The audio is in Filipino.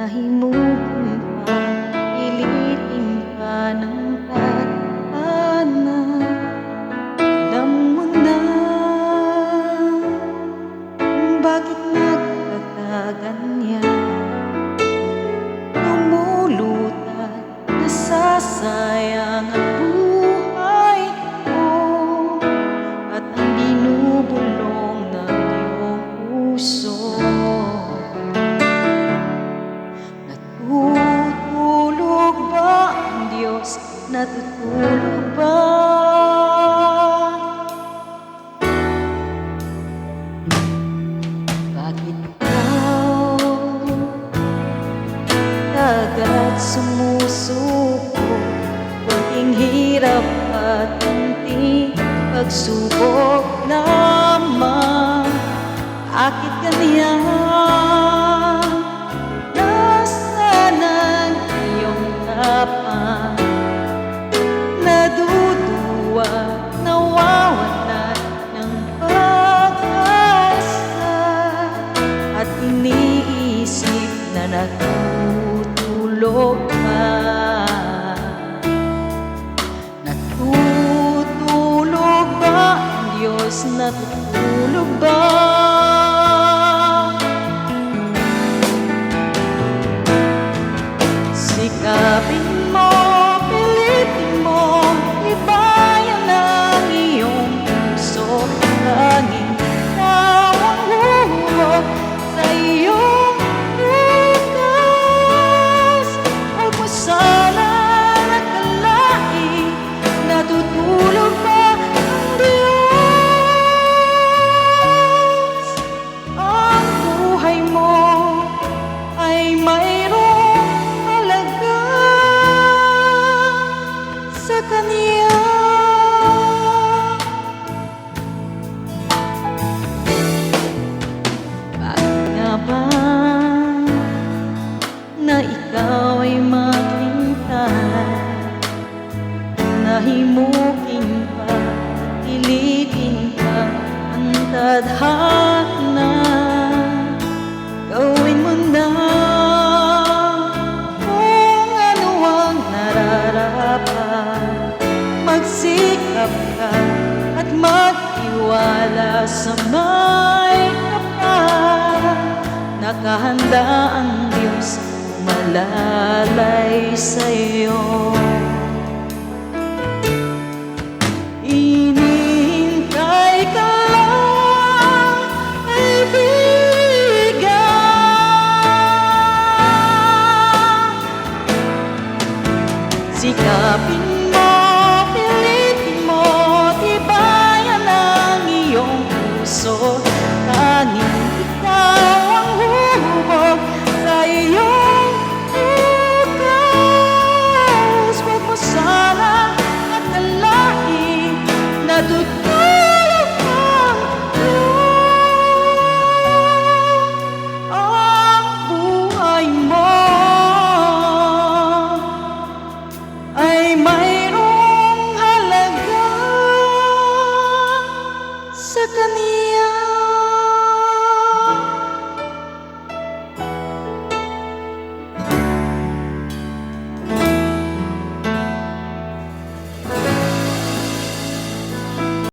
নাহি Natutulog ba? Bakit ikaw agad sumusuko? Paging hirap at hindi pagsubok naman Akit ganyan iniisip na natutulog pa Natutulog ba ang Diyos? Natutulog ba? lahat na Gawin mo na. Kung ano ang nararapat Magsikap ka at magtiwala sa may kapal. Nakahanda ang Diyos malalay sa'yo. дадуть.